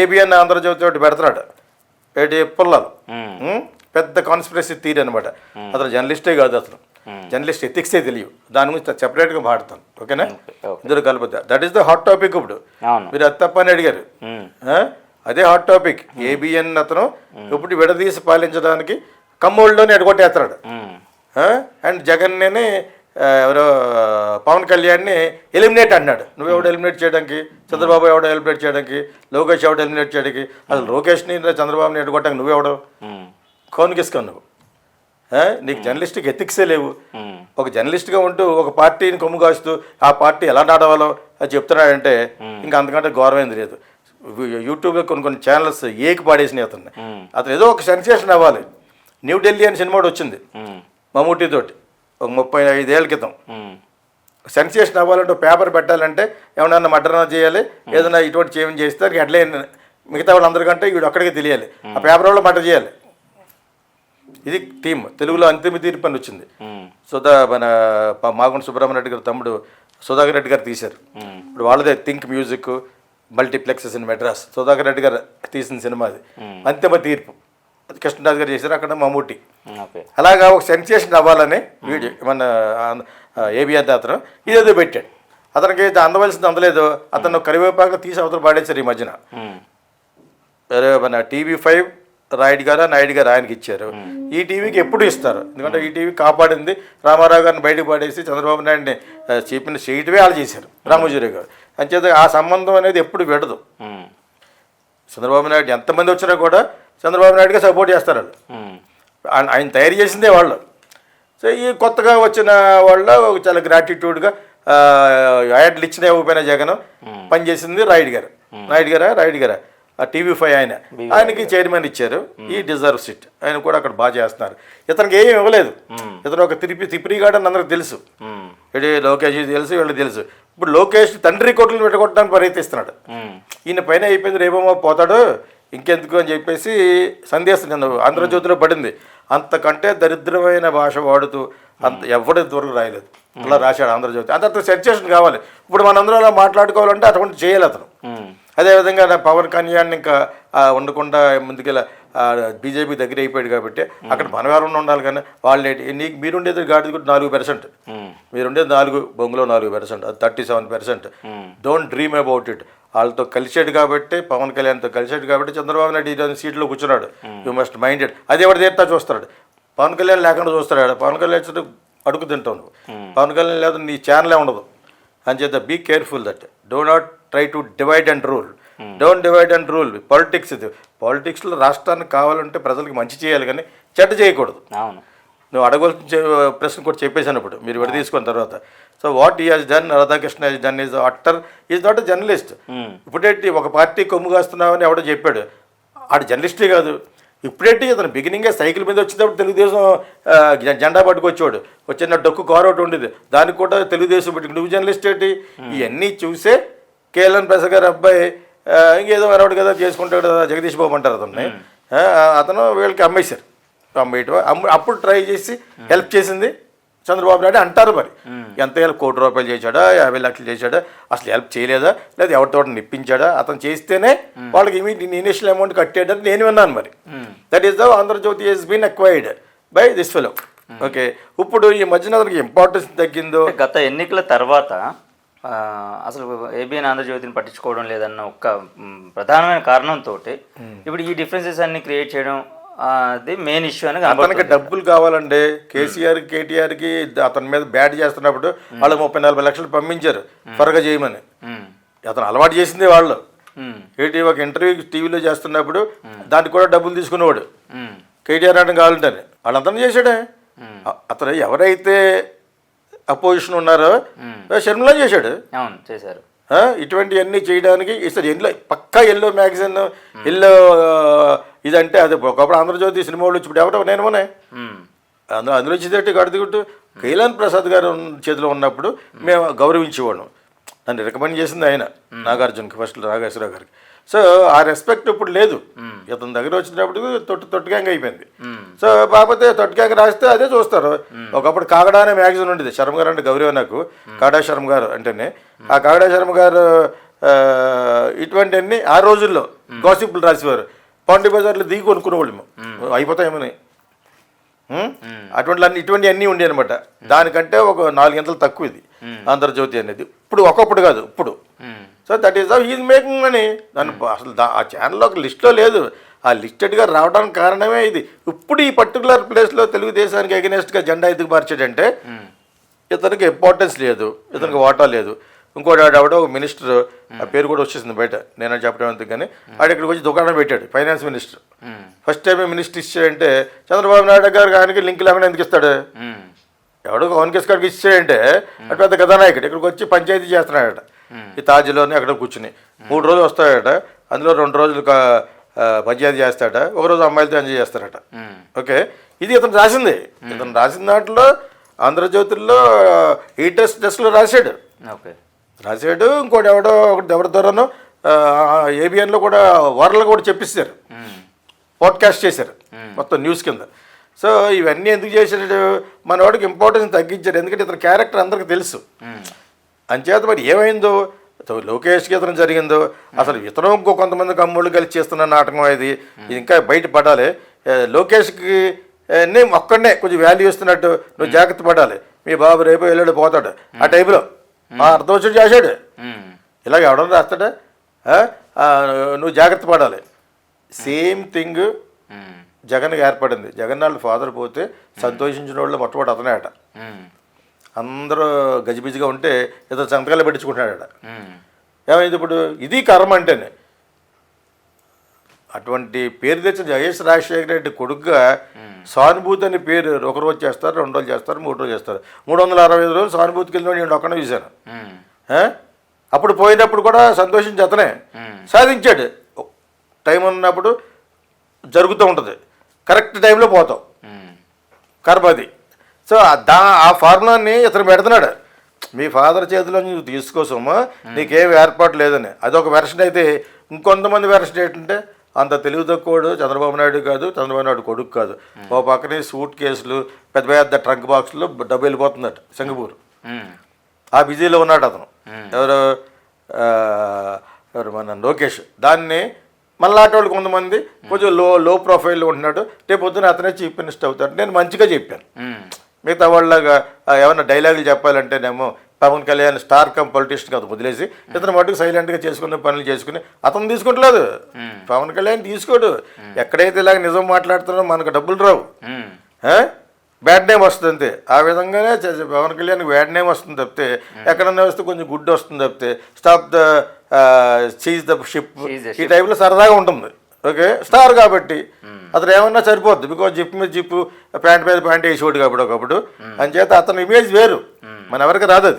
ABN Andhra Jyothi ఒకటి పెడుతున్నాడు ఏంటి పుల్లలు? పెద్ద కాన్స్పిరసీ థీరీ అనమాట అతను జర్నలిస్టే కాదు అతను. జర్నలిస్ట్ ఎథిక్సే తెలియదు. దాని గురించి సెపరేట్గా మాడతాను ఓకేనా? ఓకే. ఇద్దరు కలుపుతా. That is the hot topic ఇప్పుడు. మీరు అది తప్పని అడిగారు? అదే హాట్ టాపిక్ ఏబిఎన్ అతను ఇప్పుడు విడదీసి పాలించడానికి కమ్మోళ్ళలోనే ఎడగొట్టేస్తున్నాడు. అండ్ జగన్నే ఎవరో పవన్ కళ్యాణ్ని ఎలిమినేట్ అన్నాడు. నువ్వు ఎవడు ఎలిమినేట్ చేయడానికి? చంద్రబాబు ఎవడో ఎలిమినేట్ చేయడానికి? లోకేష్ ఎవడు ఎలిమినేట్ చేయడానికి? అసలు లోకేష్ని చంద్రబాబుని నువ్వెవడు ఉమ్. కోనికిసుకొని నువ్వు? నీకు జర్నలిస్ట్కి ఎథిక్సే లేవు. ఒక జర్నలిస్ట్గా ఉంటూ ఒక పార్టీని కొమ్ము కాస్తూ ఆ పార్టీ ఎలా నడవాలో అది చెప్తున్నాడంటే ఇంకా అంతకంటే గౌరవమైంది లేదు. యూట్యూబ్లో కొన్ని కొన్ని ఛానల్స్ ఏకి పాడేసినాయి అతన్ని. అతను ఏదో ఒక సెన్సేషన్ అవ్వాలి. న్యూఢిల్లీ అని సినిమా వచ్చింది. మమ్మూటితోటి ఒక ముప్పై ఐదేళ్ళ క్రితం. సెన్సేషన్ అవ్వాలంటే పేపర్ పెట్టాలంటే ఏమన్నా మర్డర్ చేయాలి ఏదైనా ఇటువంటి చేయమని చేస్తే దానికి హెడ్లైన్ మిగతా వాళ్ళందరికంటే వీడు అక్కడికే తెలియాలి. ఆ పేపర్ వాళ్ళు మర్డర్ చేయాలి. ఇది టీమ్ తెలుగులో అంతిమ తీర్పు అని వచ్చింది. సుధా మన మాగుంట సుబ్రహ్మణ్య రెడ్డి గారి తమ్ముడు సుధాకర్ రెడ్డి గారు తీశారు. ఇప్పుడు వాళ్ళదే think music multiplexes in Madras Sudhakar Reddy garu తీసిన సినిమా అది. అంతిమ తీర్పు. కృష్ణరాజు గారు చేశారు అక్కడ మమ్మూటి. అలాగా ఒక సెన్సేషన్ అవ్వాలని వీడియో మన ఏబిఆర్ అతను ఇదేదో పెట్టాడు. అతనికి అందవలసింది అందలేదు. అతను కరివేపాకు తీసి అవతల పాడేశారు ఈ మధ్యన. మన టీవీ ఫైవ్ రాయుడు గారు నాయుడు గారు ఆయనకి ఇచ్చారు. ఈ టీవీకి ఎప్పుడు ఇస్తారు. ఎందుకంటే ఈ టీవీ కాపాడింది రామారావు గారిని బయటకు పడేసి చంద్రబాబు నాయుడిని చీఫ్ని చేయటమే వాళ్ళు చేశారు. రామోజీరావు గారు. అంచేత ఆ సంబంధం అనేది ఎప్పుడు విడదు. ఉమ్. చంద్రబాబు నాయుడు ఎంతమంది వచ్చినా కూడా చంద్రబాబు నాయుడుగా సపోర్ట్ చేస్తారు వాళ్ళు. ఆయన తయారు చేసిందే వాళ్ళు. సో ఈ కొత్తగా వచ్చిన వాళ్ళు చాలా గ్రాటిట్యూడ్గా యాడ్లు ఇచ్చిన ఇవ్వకపోయిన జగన్ పనిచేసింది రాయుడు గారు. రాయుడు గారా? రాయుడు గారా? ఆ టీవీ ఫైవ్ ఆయన. ఆయనకి చైర్మన్ ఇచ్చారు. ఈ డిజర్వ్ సిట్. ఆయన కూడా అక్కడ బాగా చేస్తున్నారు. ఇతనికి ఏం ఇవ్వలేదు. ఇతను ఒక తిరిపి తిప్పిరిగాడు అని అందరికి తెలుసు. ఇటు లోకేష్ తెలుసు వీళ్ళు తెలుసు. ఇప్పుడు లోకేష్ తండ్రి కొట్టులు పెట్టగొట్టడానికి ప్రయత్నిస్తున్నాడు. ఈయన పైన అయిపోయింది రేపేమో పోతాడు. ఇంకెందుకు అని చెప్పేసి సందేశం నిన్న ఆంధ్రజ్యోతిలో పడింది. అంతకంటే దరిద్రమైన భాష వాడుతూ అంత ఎవడు ఇంతవరకు రాయలేదు. అలా రాశాడు ఆంధ్రజ్యోతి. అంత సెన్సేషన్ కావాలి. ఇప్పుడు మనందరం అలా మాట్లాడుకోవాలంటే అటువంటి చేయాలి అతను. అదేవిధంగా నా పవన్ కళ్యాణ్ ఇంకా ఉండకుండా ముందుకెళ్ళ బీజేపీ దగ్గర అయిపోయాడు కాబట్టి అక్కడ మనం ఎవరన్నా ఉండాలి కానీ వాళ్ళు నీకు మీరుండేది గాడిది కూడా నాలుగు పర్సెంట్. మీరుండేది నాలుగు బొంగులో నాలుగు పర్సెంట్ అది thirty seven percent don't dream about it వాళ్ళతో కలిసాడు కాబట్టి పవన్ కళ్యాణ్తో కలిసాడు కాబట్టి చంద్రబాబు నాయుడు ఈరోజు సీట్లో కూర్చున్నాడు. యూ మస్ట్ మైండెడ్ అది ఎవరు తీర్తా చూస్తాడు? పవన్ కళ్యాణ్ లేకుండా చూస్తాడు ఆడ. పవన్ కళ్యాణ్ చుట్టూ అడుగు తింటావు నువ్వు. పవన్ కళ్యాణ్ లేదు నీ ఛానలే ఉండదు. అంచేత be careful that do not try to divide and rule don't divide and rule politics ఇది. పాలిటిక్స్లో రాష్ట్రానికి కావాలంటే ప్రజలకు మంచి చేయాలి కానీ చెడ్డ చేయకూడదు. అవును. నువ్వు అడగవలసిన ప్రశ్న కూడా చెప్పేశాను ఇప్పుడు. మీరు విడ తీసుకున్న తర్వాత. So what he has done Radhakrishna has done is actor is not a journalist ఇప్పుడేంటి ఒక పార్టీ కొమ్ము కాస్తున్నామని ఎవడో చెప్పాడు. ఆడు జర్నలిస్టే కాదు. ఇప్పుడేంటి అతను బిగినింగే సైకిల్ మీద వచ్చినప్పుడు తెలుగుదేశం జెండా పట్టుకొచ్చాడు వచ్చిన డొక్కు కారు ఒకటి ఉండేది. దానికి కూడా తెలుగుదేశం పెట్టి నువ్వు జర్నలిస్ట్ ఏంటి? ఇవన్నీ చూసే కేఎల్ఎన్ ప్రసాద్ గారి అబ్బాయి. ఇంకేదో మనవాడు కదా చేసుకుంటాడు కదా జగదీష్ బాబు అంటారు అతన్ని. అతను వీళ్ళకి అమ్మేశారు. అమ్మేయటం. అమ్ము అప్పుడు ట్రై చేసి హెల్ప్ చేసింది చంద్రబాబు నాయుడు అంటారు మరి. ఎంత హెల్ప్ కోటి రూపాయలు చేశాడా యాభై లక్షలు చేశాడా అసలు హెల్ప్ చేయలేదా లేదా ఎవరితో నిప్పించాడా అతను చేస్తేనే వాళ్ళకి ఇనిషియల్ అమౌంట్ కట్టేటని నేను విన్నాను మరి. That is the Andhra Jyothi has been acquired by this fellow okay ఇప్పుడు ఈ మధ్యన అతనికి ఇంపార్టెన్స్ తగ్గిందో? గత ఎన్నికల తర్వాత అసలు ఏబిఎన్ ఆంధ్రజ్యోతిని పట్టించుకోవడం లేదన్న ఒక ప్రధానమైన కారణంతో ఇప్పుడు ఈ డిఫరెన్సెస్ అన్ని క్రియేట్ చేయడం అది మెయిన్ ఇష్యూ అని అతనికి. డబ్బులు కావాలంటే కేసీఆర్ కేటీఆర్కి అతని మీద బ్యాట్ చేస్తున్నప్పుడు వాళ్ళు ముప్పై నలభై లక్షలు పంపించారు త్వరగా చేయమని. అతను అలవాటు చేసిందే వాళ్ళు. ఏంటి ఒక ఇంటర్వ్యూ టీవీలో చేస్తున్నప్పుడు దానికి కూడా డబ్బులు తీసుకునేవాడు. కేటీఆర్ అంటే కావాలంటే వాళ్ళంతా చేశాడే. అతను ఎవరైతే అపోజిషన్ ఉన్నారో? షర్మిలా చేశాడు. అవును చేశారు. ఇటువంటివన్నీ చేయడానికి ఇస్తారు. ఎల్లో పక్కా ఎల్లో మ్యాగజైన్ ఎల్లో ఇదంటే అది. ఒకప్పుడు ఆంధ్రజ్యోతి సినిమా వాళ్ళు వచ్చి ఇప్పుడు ఎవరో నేనుమోనే మ్, అందులో అందులో వచ్చేటట్టు గడిదిగుట్టు కైలాన్ ప్రసాద్ గారు చేతిలో ఉన్నప్పుడు మేము. గౌరవించేవాళ్ళం. నన్ను రికమెండ్ చేసింది ఆయన నాగార్జునకి ఫస్ట్ నాగేశ్వరరావు గారికి. సో ఆ రెస్పెక్ట్ ఇప్పుడు లేదు. ఇతని దగ్గర వచ్చినప్పుడు తొట్టు తొట్టుగ్యాంగ్ అయిపోయింది. సో కాకపోతే తొట్టుగ్యాంగ్ రాస్తే అదే చూస్తారు. ఒకప్పుడు కాగడా అనే మ్యాగజైన్ ఉండేది. శర్మ గారు అంటే గౌరవ నాకు. కాడా శర్మ గారు అంటేనే. ఆ కాగడా శర్మ గారు ఇటువంటివన్నీ ఆ రోజుల్లో గాసిప్లు రాసేవారు. పాండి బజార్లో దిగి కొనుక్కునేవాళ్ళు అయిపోతాయేమని? అటువంటి అన్ని ఇటువంటి అన్నీ ఉండే అనమాట దానికంటే ఒక నాలుగింతలు తక్కువ ఇది. ఆంధ్రజ్యోతి అనేది. ఇప్పుడు ఒకప్పుడు కాదు ఇప్పుడు. So that is is making అని దాని అసలు ఆ ఛానల్ ఒక లిస్ట్లో లేదు. ఆ లిస్టెడ్గా రావడానికి కారణమే ఇది. ఇప్పుడు ఈ పర్టికులర్ ప్లేస్లో తెలుగుదేశానికి అగెనెస్ట్గా జెండా ఎందుకు మార్చాడంటే ఉమ్, ఇతనికి ఇంపార్టెన్స్ లేదు. ఇతనికి వాటా లేదు. ఇంకోటి ఆవిడ ఒక మినిస్టర్ ఆ పేరు కూడా వచ్చేసింది బయట. నేను చెప్పడం ఎందుకు కానీ ఆడ ఇక్కడికి వచ్చి దుకాణం పెట్టాడు finance minister first time minister ఇచ్చాడంటే చంద్రబాబు నాయుడు గారికి ఆయనకి లింక్ లేకుండా ఎందుకు ఇస్తాడు? ఎవడో పవన్ గారికి ఇచ్చాడంటే అటు పెద్ద కథానాయకుడు ఇక్కడికి వచ్చి పంచాయతీ చేస్తున్నాడట. ఈ తాజ్లోనే అక్కడ కూర్చుని. మూడు రోజులు వస్తాడట అందులో రెండు రోజులు పంచాయతీ చేస్తాడట ఒక రోజు అమ్మాయిలతో ఎంజాయ్ చేస్తారట. ఓకే? ఇది ఇతను రాసింది. ఇతను రాసిన దాంట్లో ఆంధ్రజ్యోతుల్లో ఈ టెస్ట్ టెస్ట్లో రాశాడు. ఓకే. రాశాడు ఇంకోటి ఎవడో ఒకటి ఎవరి ద్వారానో ఏబిఎన్లో కూడా వార్లు కూడా చెప్పిస్తారు. పాడ్కాస్ట్ చేశారు. మొత్తం న్యూస్ కింద. సో ఇవన్నీ ఎందుకు చేశాడు? మన వాడికి ఇంపార్టెన్స్ తగ్గించారు ఎందుకంటే ఇతని క్యారెక్టర్ అందరికీ తెలుసు. అంచేత మరి ఏమైందో? లోకేష్కి ఇతను జరిగిందో? అసలు ఇతను ఇంకో కొంతమంది కమ్ముళ్ళు కలిసి చేస్తున్న నాటకం ఇది. ఇది ఇంకా బయట పడాలి. లోకేష్కి నేను ఒక్కడనే కొంచెం వాల్యూ ఇస్తున్నట్టు నువ్వు జాగ్రత్త పడాలి. మీ బాబు రేపు వెళ్ళాడు పోతాడు. ఆ టైపులో ఆ అర్థం చేశాడు. ఇలాగ ఎవడన్నా రాస్తాడా? నువ్వు జాగ్రత్త పడాలి. సేమ్ థింగ్ ఉమ్, జగన్కి ఏర్పడింది. జగన్ వాళ్ళ ఫాదర్ పోతే సంతోషించిన వాళ్ళు మొట్టమొదటి అతనే అట అందరూ గజిబిజిగా ఉంటే ఇతను సంతకాలు పెట్టించుకుంటున్నాడట. ఉమ్, ఏమైంది ఇప్పుడు? ఇది కర్మ అంటేనే. అటువంటి పేరు తెచ్చిన జగేష్ రాజశేఖర రెడ్డి కొడుకుగా సానుభూతి అనే పేరు ఒక రోజు చేస్తారు రెండు రోజులు చేస్తారు మూడు రోజులు చేస్తారు. మూడు వందల అరవై ఐదు రోజులు సానుభూతికి వెళ్ళిన నేను ఒక్కనే చూశాను? అప్పుడు పోయినప్పుడు కూడా సంతోషించి అతనే. సాధించాడు. టైం ఉన్నప్పుడు జరుగుతూ ఉంటుంది. కరెక్ట్ టైంలో పోతాం. ఉమ్, కర్మ అది. సో దా ఆ ఫార్ములాని ఇతను పెడుతున్నాడు. మీ ఫాదర్ చేతిలో నువ్వు తీసుకోసమ్మా నీకేం ఏర్పాటు లేదని. అదొక వెర్షన్ అయితే ఇంకొంతమంది వెర్షన్ ఏంటంటే అంత తెలివి తక్కువడు చంద్రబాబు నాయుడు కాదు చంద్రబాబు నాయుడు కొడుకు కాదు. ఓ పక్కనే సూట్ కేసులు పెద్ద పెద్ద ట్రంక్ బాక్స్లో డబ్బు వెళ్ళిపోతుందట సింగపూర్. ఆ బిజీలో ఉన్నాడు అతను. ఎవరు? ఎవరు మన లోకేష్. దాన్ని మళ్ళాటి వాళ్ళు కొంతమంది కొంచెం లో లో ప్రొఫైల్లో ఉంటున్నాడు. రేపు పొద్దున అతనే చీఫ్ మినిస్టర్ అవుతాడు. నేను మంచిగా చెప్పాను. మిగతా వాళ్ళగా ఆ, ఏమన్నా డైలాగులు చెప్పాలంటేనేమో Pawan Kalyan star cum politician కాదు వదిలేసి ఇతను మటుకు సైలెంట్గా చేసుకునే పనులు చేసుకుని అతను తీసుకుంటలేదు. పవన్ కళ్యాణ్ తీసుకోడు. ఎక్కడైతే ఇలాగ నిజం మాట్లాడుతున్నారో మనకు డబ్బులు రావు. బ్యాడ్ నేమ్ వస్తుంది అంతే. ఆ విధంగానే పవన్ కళ్యాణ్ బ్యాడ్ నేమ్ వస్తుంది తప్పితే ఎక్కడన్నా వస్తే కొంచెం గుడ్ వస్తుంది తప్పితే stop the cheese the ship ఈ టైప్లో సరదాగా ఉంటుంది. ఓకే? స్టార్ కాబట్టి. అతను ఏమన్నా సరిపోద్ది. బికాజ్ జిప్ మీద జిప్ ప్యాంట్ మీద ప్యాంట్ వేసేవాడు కాబట్టి ఒకప్పుడు. అంచేత అతని ఇమేజ్ వేరు. మన ఎవరికి రాదు అది